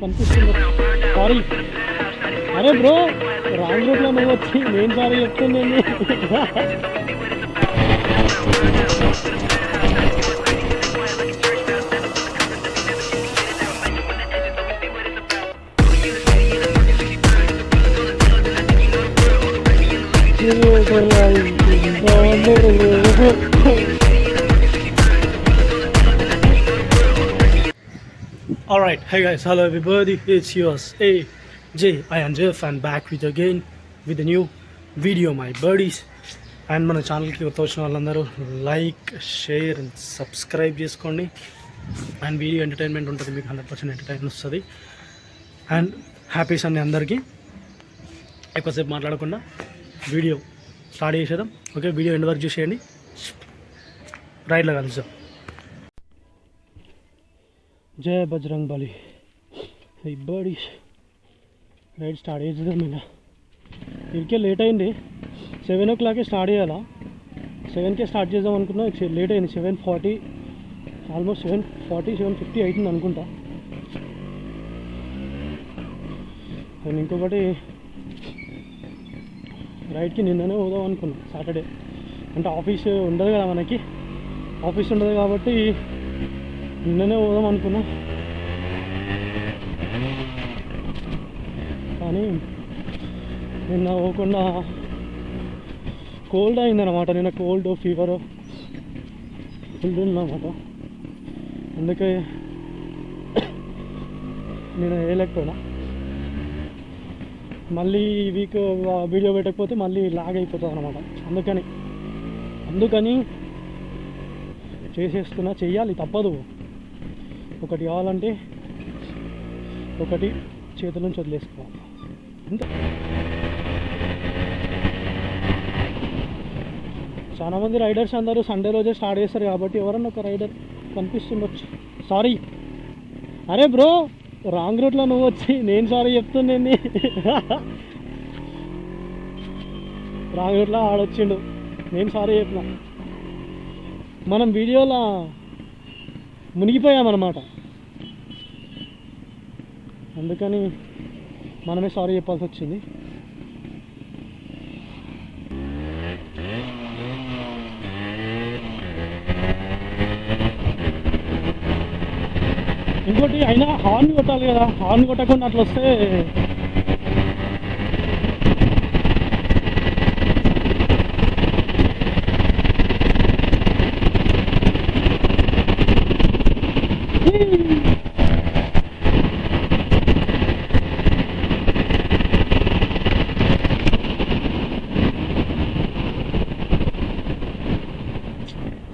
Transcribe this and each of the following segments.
కనిపిస్తుంది సారీ అరే bro wrong రూట్లో నువ్వు వచ్చి నేను సారీ చెప్తుంది Alright, hey guys, hello everybody, it's yours, hey, Jay, I am Jeff and back with again with a new video, my buddies. And మన ఛానల్కి కొత్త వచ్చిన వాళ్ళందరూ లైక్ షేర్ అండ్ సబ్స్క్రైబ్ చేసుకోండి. అండ్ వీడియో ఎంటర్టైన్మెంట్ ఉంటుంది మీకు hundred percent entertainment వస్తుంది. And happy Sunday అందరికీ. ఎక్కువసేపు మాట్లాడకుండా వీడియో స్టార్ట్ చేసేద్దాం. ఓకే వీడియో ఎండ్ వరకు చూసేయండి. రైడ్లో కలుద్దాం. జయ బజరంగ్ బలి ఇబ్బడి బడి రైడ్ స్టార్ట్ చేద్దాం ఇలా ఇదికే లేట్ అయింది సెవెన్ ఓ క్లాకే స్టార్ట్ చేయాలా సెవెన్కే స్టార్ట్ చేద్దాం అనుకున్నా లేట్ అయింది seven forty almost seven forty seven fifty అవుతుంది అనుకుంటా అండ్ ఇంకొకటి రైడ్కి నిన్ననే పోదాం అనుకున్నాను సాటర్డే అంటే ఆఫీస్ ఉండదు కదా మనకి ఆఫీస్ ఉండదు కాబట్టి నిన్ననే పోదాం అనుకున్నా. కానీ నిన్న పోకుండా కోల్డ్ అయిందనమాట నిన్న కోల్డ్ ఫీవర్ ఫుల్ ఉందన్నమాట. అందుకే నేను వేయలేకపోయినా. మళ్ళీ ఈ వీక్ వీడియో పెట్టకపోతే మళ్ళీ లాగ్ అయిపోతుంది అనమాట అందుకని అందుకని చేసేస్తున్నా. చెయ్యాలి తప్పదు. ఒకటి కావాలంటే ఒకటి చేతుల నుంచి వదిలేసుకోవాలి. అంతే. చాలా మంది రైడర్స్ అందరూ సండే రోజే స్టార్ట్ చేస్తారు కాబట్టి ఎవరన్నా ఒక రైడర్ కనిపిస్తుండొచ్చు. సారీ అరే బ్రో రాంగ్ రూట్లో నువ్వు వచ్చి నేను సారీ చెప్తున్నాను రాంగ్ రూట్లో ఆడొచ్చిండు. నేను సారీ చెప్పిన. మనం వీడియోలో మునిగిపోయామన్నమాట. అందుకని మనమే సారీ చెప్పాల్సి వచ్చింది ఇంకోటి అయినా హార్న్ కొట్టాలి కదా. హార్న్ కొట్టకుండా అట్లా వస్తే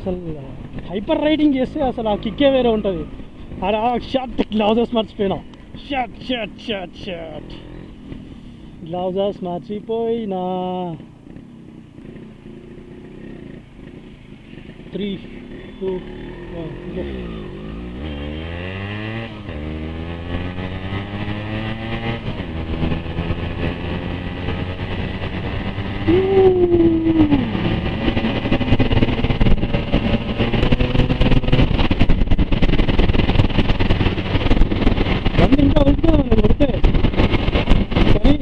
అసలు హైపర్ రైడింగ్ చేస్తే అసలు ఆ కిక్కే వేరే ఉంటుంది. అరే షర్ట్ గ్లౌజెస్ మర్చిపోయినా. Shirt shirt shirt shirt gloves మర్చిపోయినా. త్రీ టూ బండి ఇంకా వెళ్తున్నా మనం కొడితే కానీ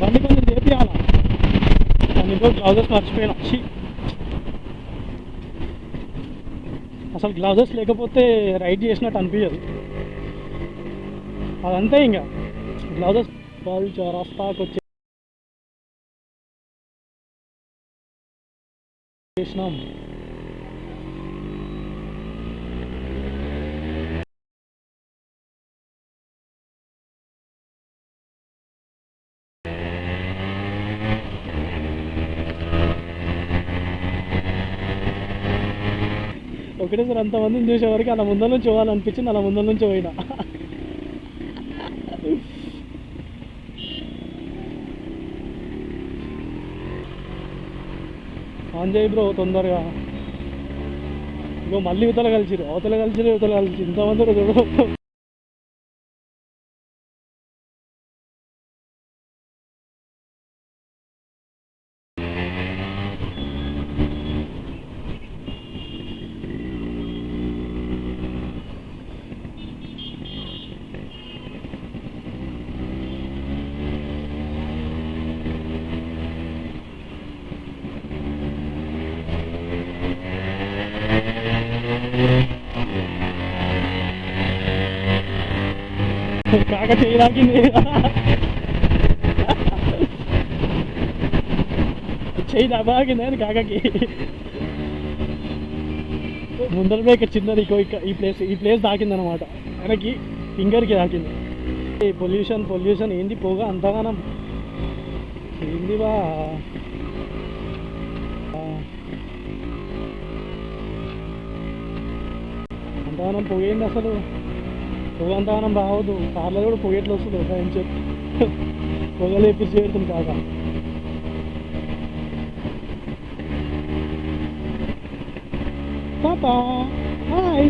బండి కొంచెం చేపియాలా కానీ ఇంకో గ్లౌజెస్ మర్చిపోయినా అసలు గ్లౌజెస్ లేకపోతే రైడ్ చేసినట్టు అనిపించదు అదంతే ఇంకా గ్లౌజెస్ వాళ్ళు చౌరస్తాకి వచ్చి చేసినాం. ఒకటేసారి అంతమందిని చూసేవరకు అలా ముందర నుంచి పోవాలనిపించింది అలా ముందర నుంచి పోయినా. ఆన్ చేయి బ్రో తొందరగా. ఇగో మళ్ళీ ఇవతల కలిసిరు అవతల కలిసిరు ఇవతల కలిసి ఇంతమంది చూడు కాక చేయడానికి తాకింది చేయి దబాకింది అని కాకకి ముందర ఇక్కడ చిన్నది ఈ ప్లేస్ ఈ ప్లేస్ తాకింది అనమాట వెనక్కి ఫింగర్కి తాకింది ఈ పొల్యూషన్ పొల్యూషన్ ఏంది పోగా అంతగానం ఏంది బా అంతగానం పొగేంది అసలు పొగ అంతగానం రావద్దు. కార్లో కూడా పొగ వస్తుంది ఒక ఇంచు పొగ లేపి చేరుతుంది కాక. పాపా హాయ్.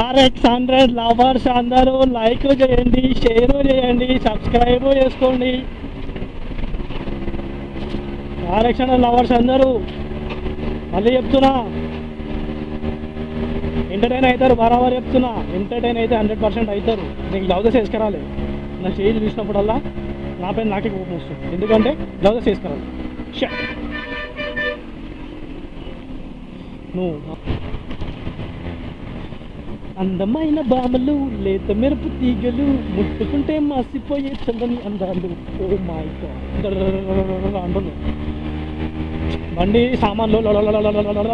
ఆర్ఎక్స్ హండ్రెడ్ లవర్స్ అందరూ లైక్ చేయండి షేర్ చేయండి సబ్స్క్రైబ్ చేసుకోండి. ఆర్ఎక్స్ హండ్రెడ్ లవర్స్ అందరూ మళ్ళీ చెప్తున్నా. ఎంటర్టైన్ అవుతారు బరాబర్ చెప్తున్నా. ఎంటర్టైన్ అయితే హండ్రెడ్ పర్సెంట్ అవుతారు. నీకు గ్లౌజెస్ వేసుకురాలి. నా స్టేజ్ చూసినప్పుడల్లా నా పైన నాకే కోపం వస్తుంది. ఎందుకంటే గ్లౌజెస్ వేసుకురాలి. షా నువ్వు అందమైన బామలు లేత మెరుపు తీగలు ముట్టుకుంటే మసిపోయే చందని అందాలు. ఓ మై అంటున్నాయి బండి సామాన్లు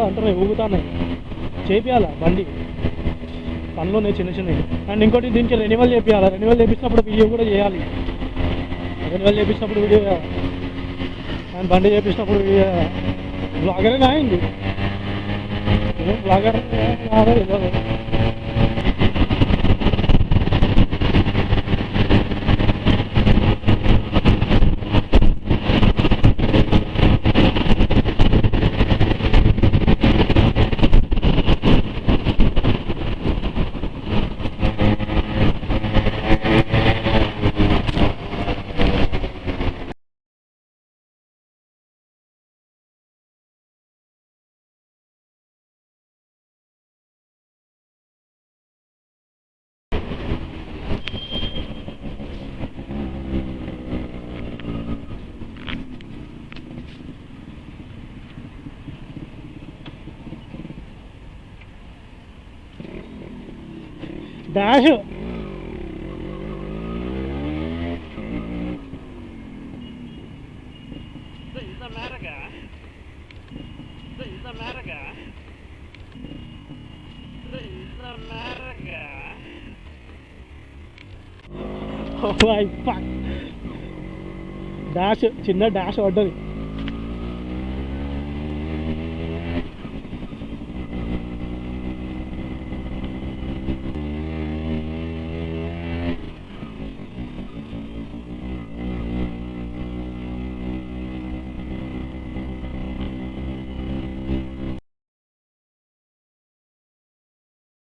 అంటున్నాయి ఊగుతున్నాయి చేపియాలా బండి పనులు చిన్న చిన్నవి అండ్ ఇంకోటి దీనికి రెన్యువల్ చేపియాలి రెన్యువల్ చేపించినప్పుడు వీడియో కూడా చేయాలి రెన్యువల్ చేపించినప్పుడు వీడియో అండ్ బండి చేపించినప్పుడు వీడియో బ్లాగరే అయింది బ్లాగర్ ఫక్ డాష్ చిన్న డాష్ పడ్డది